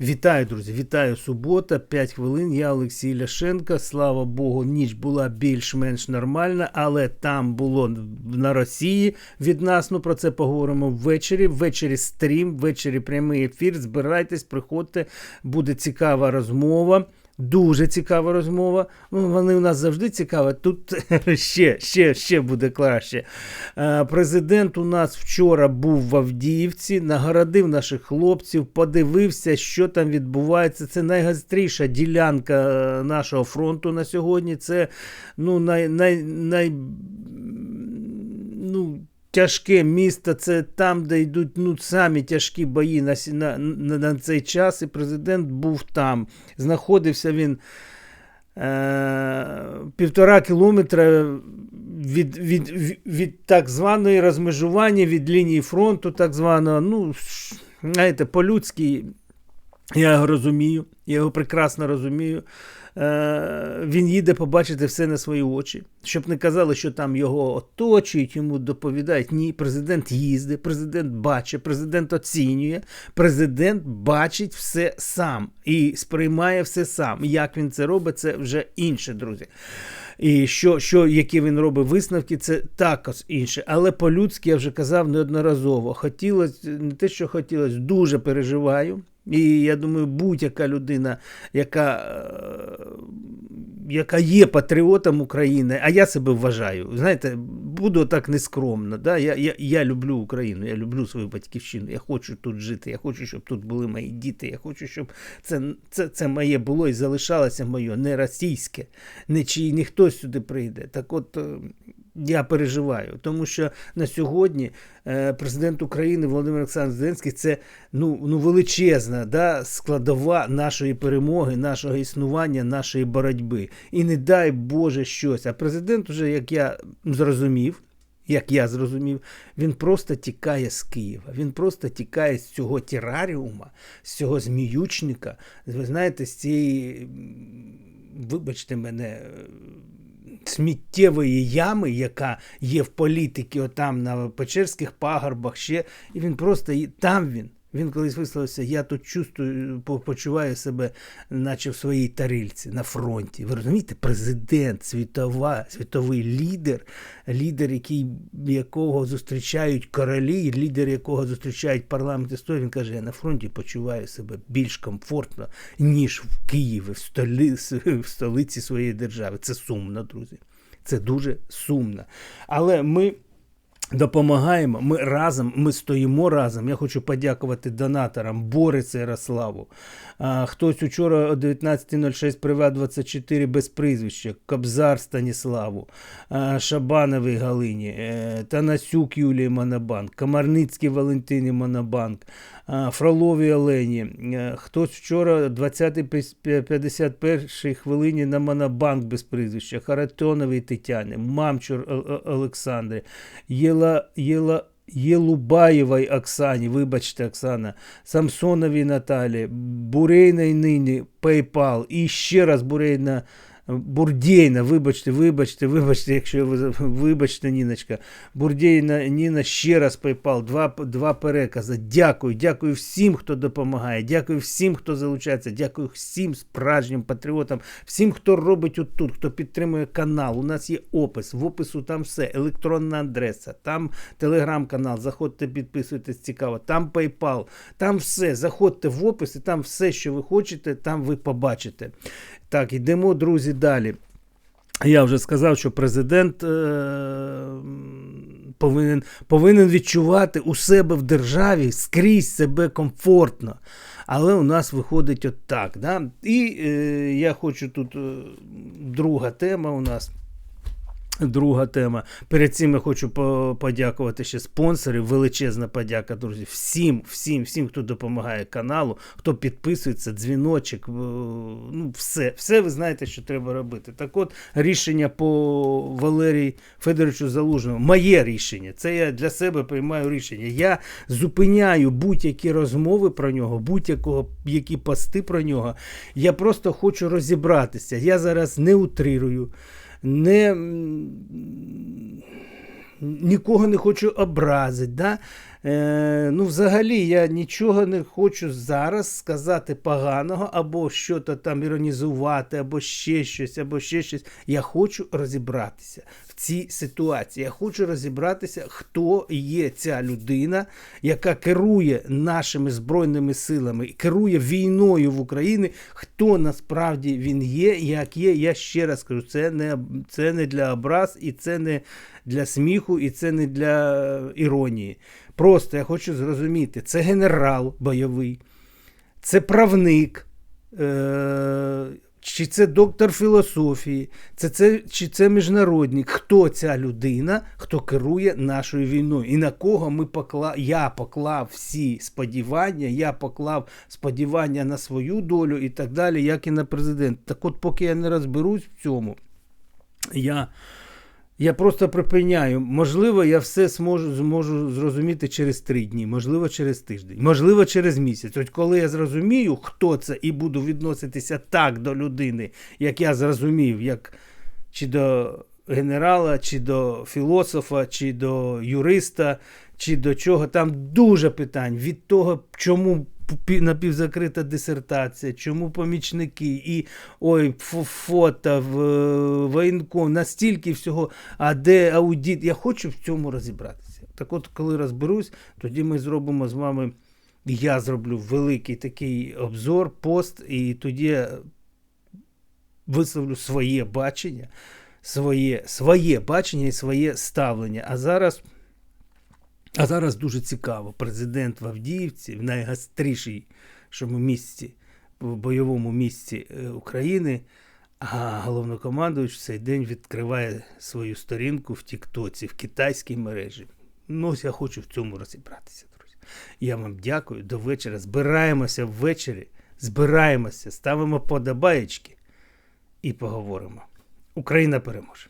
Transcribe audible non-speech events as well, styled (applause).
Вітаю, друзі! Вітаю субота, 5 хвилин. Я Олексій Ляшенко. Слава Богу, ніч була більш-менш нормальна, але там було на Росії від нас. Ну про це поговоримо ввечері. Ввечері стрім, ввечері прямий ефір. Збирайтесь, приходьте, буде цікава розмова. Дуже цікава розмова. Ну, Вони у нас завжди цікаві. Тут (laughs) ще, ще, ще буде краще. Е, Президент у нас вчора був в Авдіївці, нагородив наших хлопців, подивився, що там відбувається. Це найгостріша ділянка е, нашого фронту на сьогодні. Це ну, най, най, най, ну, тяжке місто, це там, де йдуть ну, самі тяжкі бої на, на, на, цей час, і президент був там. Знаходився він е, півтора кілометра від, від, від, від так званої розмежування, від лінії фронту, так званого, ну, знаєте, по-людськи. Я розумію, я його прекрасно розумію. Е, він їде побачити все на свої очі. Щоб не казали, що там його оточують, йому доповідають. Ні, президент їздить, президент бачить, президент оцінює, президент бачить все сам і сприймає все сам. Як він це робить, це вже інше, друзі. І що, що, які він робить висновки, це також інше. Але по-людськи я вже казав неодноразово. Хотілося, не те, що хотілося, дуже переживаю. І я думаю, будь-яка людина, яка, е, яка є патріотом України, а я себе вважаю, знаєте, буду так нескромно. Да? Я, я, я люблю Україну, я люблю свою батьківщину, я хочу тут жити, я хочу, щоб тут були мої діти, я хочу, щоб це, це, це моє було і залишалося моє, не російське, не чи ніхто сюди прийде. Так от. Я переживаю, тому що на сьогодні е, президент України Володимир Олександрович Зеленський це ну, ну величезна да, складова нашої перемоги, нашого існування, нашої боротьби. І не дай Боже щось. А президент, уже, як я зрозумів, як я зрозумів, він просто тікає з Києва. Він просто тікає з цього тераріума, з цього зміючника. Ви знаєте, з цієї, вибачте мене, сміттєвої ями, яка є в політиці, отам на Печерських пагорбах ще, і він просто там він. Він колись висловився, я тут чувствую, почуваю себе, наче в своїй тарильці на фронті. Ви розумієте, президент, світова, світовий лідер, лідер, який, якого зустрічають королі, лідер, якого зустрічають парламент історії, він каже, я на фронті почуваю себе більш комфортно, ніж в Києві, в, столі, (laughs) в столиці своєї держави. Це сумно, друзі. Це дуже сумно. Але ми допомагаємо. Ми разом, ми стоїмо разом. Я хочу подякувати донаторам Борису Ярославу. Хтось учора о 19.06 приват 24 без прізвища, Кобзар Станіславу, Шабановій Галині, е, Танасюк Юлії Монобанк, Комарницькій Валентині Монобанк, а, Фроловій Олені. Е, Хтось вчора 20.51 хвилині на Монобанк без прізвища, Харатоновій Тетяні, Мамчур О- О- Олександрі, Єла, Єла, Єлубаєвій Оксані, вибачте, Оксана, Самсоновій Наталі, Бурейної нині PayPal і ще раз Бурейна. Бурдєйна, вибачте, вибачте, вибачте, якщо ви вибачте, Ніночка. Бурдєйна Ніна ще раз PayPal, два, два перекази. Дякую, дякую всім, хто допомагає. Дякую всім, хто залучається. Дякую всім справжнім патріотам, всім, хто робить отут, хто підтримує канал. У нас є опис. В опису там все, електронна адреса, там телеграм-канал. Заходьте, підписуйтесь, цікаво. Там PayPal, там все. Заходьте в опис і там все, що ви хочете, там ви побачите. Так, йдемо, друзі, далі. Я вже сказав, що президент е, повинен, повинен відчувати у себе в державі скрізь себе комфортно. Але у нас виходить от так. Да? І е, я хочу тут е, друга тема у нас. Друга тема. Перед цим я хочу по- подякувати ще спонсорів. Величезна подяка, друзі. Всім, всім, всім, хто допомагає каналу, хто підписується, дзвіночок. е, Ну, все, все ви знаєте, що треба робити. Так от, рішення по Валерії Федоровичу Залужному. Моє рішення. Це я для себе приймаю рішення. Я зупиняю будь-які розмови про нього, будь-якого які пости про нього. Я просто хочу розібратися. Я зараз не утрирую не, нікого не хочу образити. Да? Е, ну, взагалі, я нічого не хочу зараз сказати поганого, або щось там іронізувати, або ще щось, або ще щось. Я хочу розібратися в цій ситуації. Я хочу розібратися, хто є ця людина, яка керує нашими збройними силами, керує війною в Україні. Хто насправді він є, як є. Я ще раз кажу, це не, це не для образ, і це не для сміху, і це не для е, іронії. Просто я хочу зрозуміти, це генерал бойовий, це правник, е- чи це доктор філософії, це, це, чи це міжнародник. Хто ця людина, хто керує нашою війною? І на кого ми покла... я поклав всі сподівання, я поклав сподівання на свою долю і так далі, як і на президента. Так от, поки я не розберусь в цьому, я. Я просто припиняю. Можливо, я все зможу, зможу зрозуміти через три дні, можливо, через тиждень, можливо, через місяць. От коли я зрозумію, хто це, і буду відноситися так до людини, як я зрозумів, як чи до генерала, чи до філософа, чи до юриста, чи до чого. Там дуже питань від того, чому напівзакрита дисертація, чому помічники, і ой, фото в е, воєнком, настільки всього, а де аудит. Я хочу в цьому розібратися. Так от, коли розберусь, тоді ми зробимо з вами. Я зроблю великий такий обзор, пост, і тоді висловлю своє бачення, своє, своє бачення і своє ставлення. А зараз. А зараз дуже цікаво. Президент в Авдіївці, в найгастрішій шому місці, в бойовому місці е, України, а головнокомандуючий цей день відкриває свою сторінку в Тіктоці, в китайській мережі. Ну, ось я хочу в цьому розібратися, друзі. Я вам дякую. До вечора. Збираємося ввечері, збираємося, ставимо подобаєчки і поговоримо. Україна переможе.